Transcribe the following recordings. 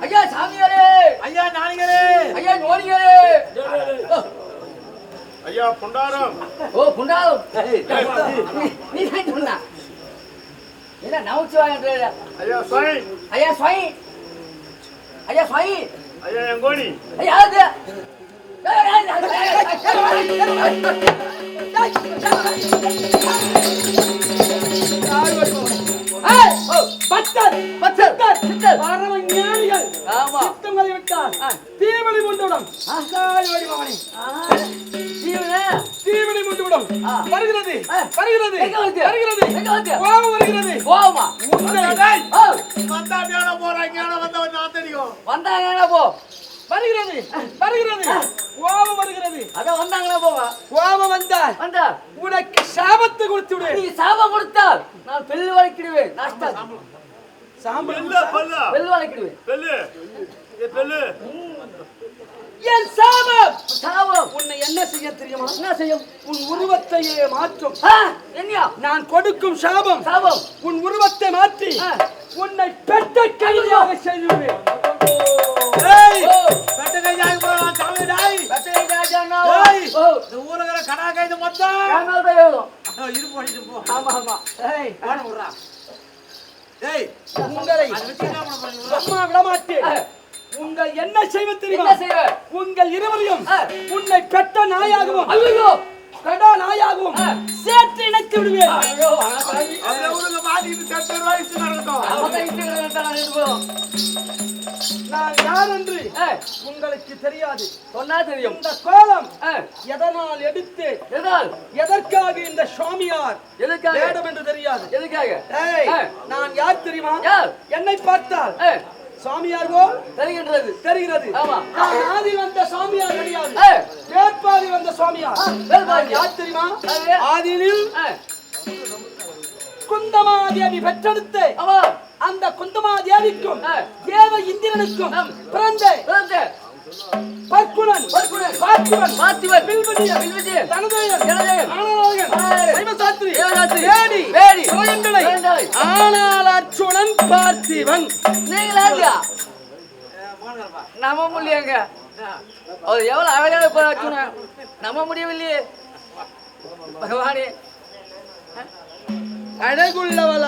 ஐயா சாமியாரே ஐயா நாணிகளே ஐயா நோடிகளே ஐயா புண்டாரம் ஓ புண்டாலும் நீ- தான் சொன்னா என்ன நவுச்சு வாங்க ஐயா சாய் ஐயா ஸ்வாமி ஐயா ஸ்வாமி ஐயா எங்கோணி ஐயா அது பத்தர் பத்தர் சித்தர் பரம வருகிறது வருகிறது வருகிறது கோபம் வருகிறது வந்தா போறாங்க தெரியும் போ. வருகிறது வருகிறது. கோபம் வருகிறது. அதான் வந்தாங்கன்னா போவா? கோபம் வந்தால் வந்தா உனக்கு சாபத்தை கொடுத்து விடு. நீ சாபம் கொடுத்தால் நான் பெல்லு வளைக்கிடுவேன். நாஸ்தா சாம்பல் பெல்லு பெல்லு. பெல்லு வளைக்கிடுவேன். பெல்லு. பெல்லு. என் சாபம். சாபம். உன்னை என்ன செய்ய தெரியுமா? என்ன செய்யும்? உன் உருவத்தையே மாற்றும். என்னையா? நான் கொடுக்கும் சாபம். சாபம். உன் உருவத்தை மாற்றி. உன்னை பெட்ட கைதியாக செய்துவிடுவேன் இந்த ஊரகர மொத்தம். ஆமா ஆமா. ஏய், விடுறா. ஏய் உங்களை என்ன அம்மா விடமாட்டேன். உங்கள் என்ன தெரியுமா? செய்வ? உங்கள் இருவரையும். உன்னை பெட்ட நாயாகவும் ஐயோ கடா நாயாகவும். சேர்த்து இணைத்து விடுவேன். ஐயோ வணக்கம் அந்த ஊருங்க நான் யார் என்று உங்களுக்கு தெரியாது. சொன்னா தெரியும். இந்த கோலம் எதனால் எடுத்து எதால் எதற்காக இந்த சுவாமியார் எதுக்காக வேடம் என்று தெரியாது. எதுக்காக. நான் யார் தெரியுமா? என்னை பார்த்தால் சாமியார் போ தெரிகின்றது. தெரிகிறது. ஆமா. நான் ஆதி வந்த சாமியார் கிடையாது. வேட்பாதி வந்த. நான் யார் தெரியுமா? ஆதியில் குந்தமாதேவி பெற்றெடுத்து ஆமா. அந்த குந்தமாதேவிக்கும். தேவ இந்திரனுக்கும். பிறந்த பிறந்த பற்குணன் பற்குணன். பார்த்திபன் பார்த்திபன். வில்வதியன் வில்வதியன். தனதேயன். ஆனநாயகன் ஆனநாயகன். சைவசாத்திரி தேவதாசி. வேடி வேடி. ஆனால் அர்ச்சுனன் நீங்களா இல்லையா நம்ப முடியங்க அவர் எவ்வளவு வச்சுன நம்ப முடியவில்லையே பகவானே அழகுள்ளவள்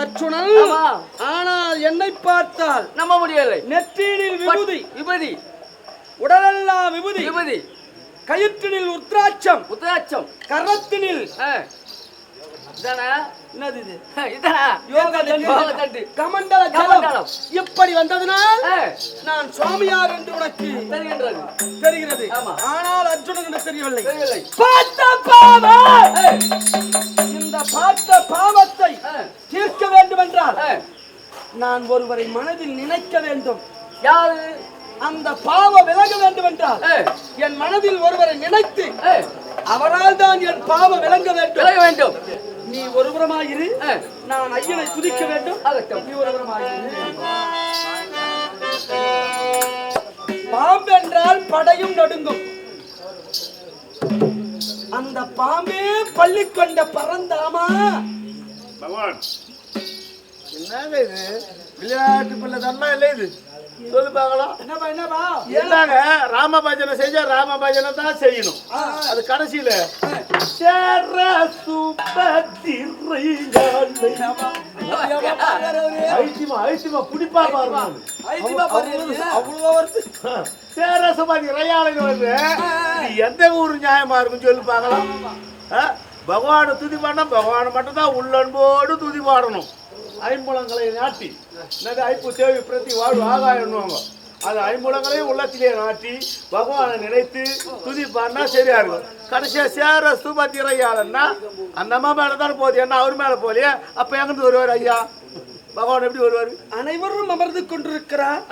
ஆமா. ஆனால் என்னை பார்த்தால் நம்ப முடியவில்லை நெற்றியினில் விபூதி. விபதி. உடலெல்லாம் விபூதி. விபதி. கயிற்றினில் உத்ராட்சம். உத்தராட்சம் கரத்தினில். இப்படி வந்ததனால் நான் சுவாமியார் என்று உனக்கு தெரிகின்றது. தெரிகிறது. ஆனால் அர்ஜுனன் என்று தெரியவில்லை. தெரியவில்லை நான் ஒருவரை மனதில் நினைக்க வேண்டும். யாரு? அந்த பாவம் விலக வேண்டும் என்றால் என் மனதில் ஒருவரை நினைத்து அவரால் தான் என் பாவம் விளங்க வேண்டும். விலக வேண்டும். நீ ஒருபுறமாயிரு நான் ஐயனை துதிக்க வேண்டும். நீ ஒருபுறமாயிரு பாம்பென்றால் படையும் நடுங்கும். அந்த பாம்பே பள்ளி கொண்ட பறந்தாமா பகவான். என்னங்க இது? விளையாட்டு பிள்ளை தன்மா இல்லை இது. சொல்லு பார்க்கலாம். என்னப்பா என்னப்பா? என்னங்க? ராம பஜனை செஞ்சா ராம பஜனை தான் செய்யணும். அது கடைசியில. சேர ஐத்தியமா ஐத்தியமா புடிப்பா பாருங்க. சேர சுபாதி ரயாளைன்னு வருது நீ எந்த ஊர் நியாயமா இருக்கும் சொல்லி பார்க்கலாம்? பகவானை துதி பண்ணா பகவானை மட்டும் தான் உள்ளன்போடு துதி பாடணும். ஐம்புலங்களை நாட்டி என்னது ஐப்பு தேவி பிரதி வாழ்வு ஆகாயன்னுவாங்க அது ஐம்புலங்களையும் உள்ளத்திலே நாட்டி பகவானை நினைத்து துதி பாடினா சரியா இருக்கும். கடைசியா சேர சுபதி ரயாளன்னா அந்த அம்மா மேல தானே போகுது. என்ன அவர் மேல போகலையே? அப்ப எங்கிருந்து வருவார் ஐயா? பகவான் எப்படி வருவார்? அனைவரும் அமர்ந்து கொண்டிருக்கிறார்.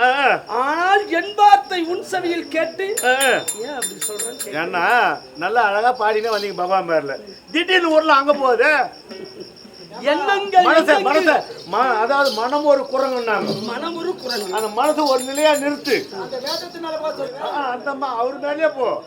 ஆனால் என் வார்த்தை உன் செவியில் கேட்டு. ஏன் அப்படி சொல்றேன் ஏன்னா நல்லா அழகா பாடினே வந்தீங்க பகவான் பேர்ல. திடீர்னு ஊர்ல அங்க போகுது. எண்ணங்கள் மனச. மனச ம- அதாவது மனம் ஒரு குரங்குன்னாங்க மனம் ஒரு குரங்கு. அந்த மனசு ஒரு நிலையா நிறுத்து. அந்த அவர் மேலேயே போ.